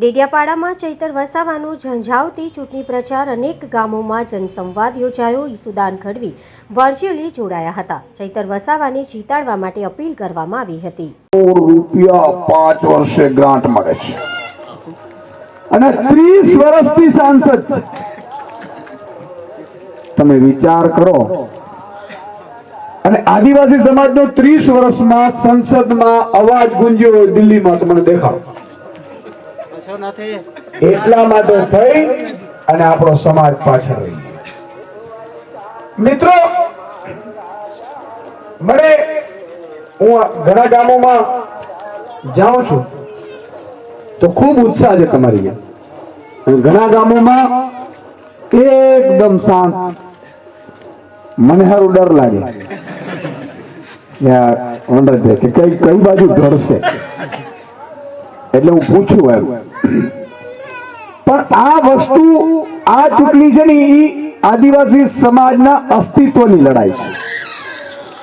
ડેડિયાપાડામાં ચૈતર વસાવાનું ઝંઝાવતી ચૂંટણી પ્રચાર અનેક ગામોમાં જનસંવાદ યોજાયો. ઈસુદાન ખડવી વર્ચ્યુઅલી જોડાયા હતા. ચૈતર વસાવાને જીતાડવા માટે અપીલ કરવામાં આવી હતી. વર્ષે ગ્રાન્ટ મળે છે. અને ત્રીસ વર્ષથી સાંસદ તમે વિચાર કરો. અને આદિવાસી સમાજનો ત્રીસ વર્ષમાં સંસદમાં અવાજ ગુંજ્યો દિલ્હીમાં તમને દેખાડો. એટલા માટે થઈ અને આપણો સમાજ પાછળ રહી મિત્રો, મને હું ઘણા ગામોમાં જાઉં છું, તો ખૂબ ઉત્સાહ છે તમારી. ઘણા ગામોમાં એકદમ શાંત. મને સારું ડર લાગે. કઈ કઈ બાજુ ઘડશે એટલે હું પૂછું એમ. પણ આ વસ્તુ, આ ચૂંટણી છે ને એ આદિવાસી સમાજના અસ્તિત્વની લડાઈ છે.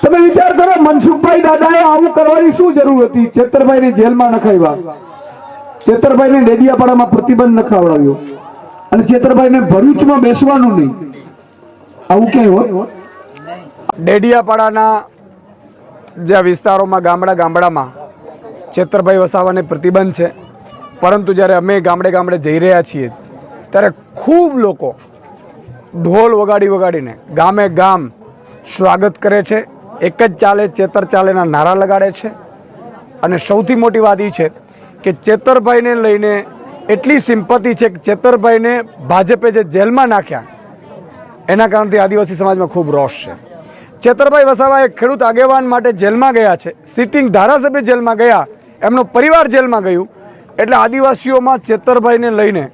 તમે વિચાર કરો, મનસુખભાઈ દાદાએ આવું કરવાની શું જરૂર હતી? ચેતરભાઈને જેલમાં નખાવ્યા. ચેતરભાઈને ડેડિયાપાડામાં પ્રતિબંધ નખાવડાવ્યો. અને ચેતરભાઈને ભરૂચમાં બેસવાનું નહીં. આવું ક્યાંય હોય ડેડિયાપાડાના જે વિસ્તારોમાં ગામડા ગામડામાં ચેતરભાઈ વસાવાને પ્રતિબંધ છે. પરંતુ જ્યારે અમે ગામડે ગામડે જઈ રહ્યા છીએ, ત્યારે ખૂબ લોકો ઢોલ વગાડી વગાડીને ગામે ગામ સ્વાગત કરે છે. એક જ ચાલે ચેતર ચાલેના નારા લગાડે છે. અને સૌથી મોટી વાત એ છે કે ચેતરભાઈને લઈને એટલી સિમ્પતિ છે કે ચેતરભાઈને ભાજપે જે જેલમાં નાખ્યા, એના કારણથી આદિવાસી સમાજમાં ખૂબ રોષ છે. ચેતરભાઈ વસાવા એક ખેડૂત આગેવાન માટે જેલમાં ગયા છે. સિટિંગ ધારાસભ્ય જેલમાં ગયા એમનો પરિવાર જેલમાં ગયું. એટલે આદિવાસીઓમાં ચેતરભાઈને લઈને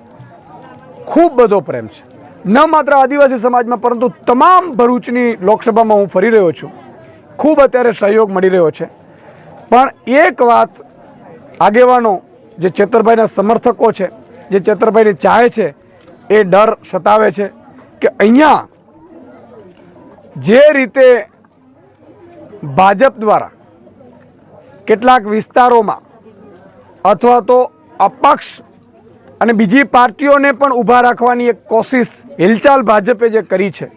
ખૂબ બધો પ્રેમ છે. ન માત્ર આદિવાસી સમાજમાં, પરંતુ તમામ ભરૂચની લોકસભામાં હું ફરી રહ્યો છું. ખૂબ અત્યારે સહયોગ મળી રહ્યો છે. પણ એક વાત આગેવાનો, જે ચેતરભાઈના સમર્થકો છે, જે ચેતરભાઈને ચાહે છે, એ ડર સતાવે છે કે અહીંયા જે રીતે ભાજપ દ્વારા કેટલાક વિસ્તારોમાં અથવા તો અપક્ષ અને બીજી પાર્ટીઓને પણ ઊભા રાખવાની એક કોશિશ હિલચાલ ભાજપે જે કરી છે,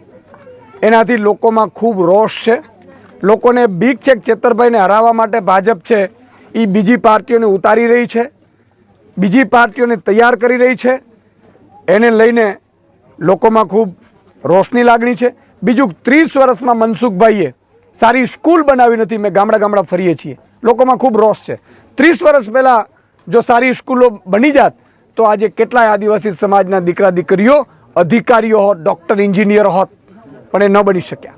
એનાથી લોકોમાં ખૂબ રોષ છે. લોકોને બીક છે કે ચેતરભાઈને હરાવવા માટે ભાજપ છે, એ બીજી પાર્ટીઓને ઉતારી રહી છે, બીજી પાર્ટીઓને તૈયાર કરી રહી છે. એને લઈને લોકોમાં ખૂબ રોષની લાગણી છે. બીજું ત્રીસ વર્ષમાં મનસુખભાઈએ સારી સ્કૂલ બનાવી નથી. મેં ગામડા ગામડા ફરીએ છીએ. લોકોમાં ખૂબ રોષ છે. ત્રીસ વર્ષ પહેલાં જો સારી સ્કૂલો બની જાત, તો આજે કેટલાય આદિવાસી સમાજના દીકરા દીકરીઓ અધિકારીઓ હોત, ડૉક્ટર, એન્જિનિયર હોત, પણ એ ન બની શક્યા.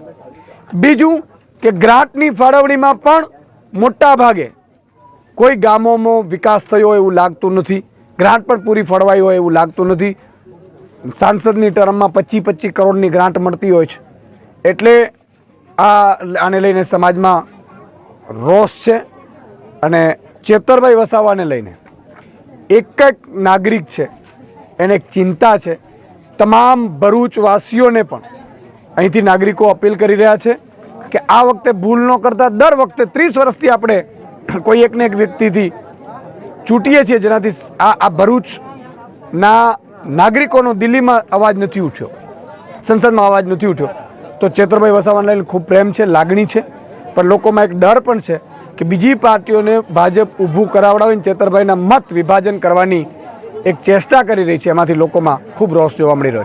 બીજું કે ગ્રાન્ટની ફાળવણીમાં પણ મોટા ભાગે કોઈ ગામોમાં વિકાસ થયો એવું લાગતું નથી, ગ્રાન્ટ પણ પૂરી ફળવાઈ હોય એવું લાગતું નથી. સાંસદની ટર્મમાં પચીસ પચીસ કરોડની ગ્રાન્ટ મળતી હોય છે. એટલે આ આને લઈને સમાજમાં રોષ છે. અને ચેતરભાઈ વસાવાને લઈને. એક એક નાગરિક છે, એને એક ચિંતા છે. તમામ ભરૂચવાસીઓને પણ અહીંથી નાગરિકો અપીલ કરી રહ્યા છે કે આ વખતે ભૂલ ન કરતા દર વખતે ત્રીસ વર્ષથી આપણે કોઈ એકને એક વ્યક્તિથી ચૂંટીએ છીએ જેનાથી આ આ ભરૂચના નાગરિકોનો દિલ્હીમાં અવાજ નથી ઉઠ્યો. સંસદમાં અવાજ નથી ઉઠ્યો. તો ચેતરભાઈ વસાવાને લઈને ખૂબ પ્રેમ છે, લાગણી છે. પણ લોકોમાં એક ડર પણ છે કે બીજી પાર્ટીઓને ભાજપ ઊભું કરાવડાવીને ચેતરભાઈના મત વિભાજન કરવાની એક ચેષ્ટા કરી રહી છે. એમાંથી લોકોમાં ખૂબ રોષ જોવા મળી રહ્યો છે.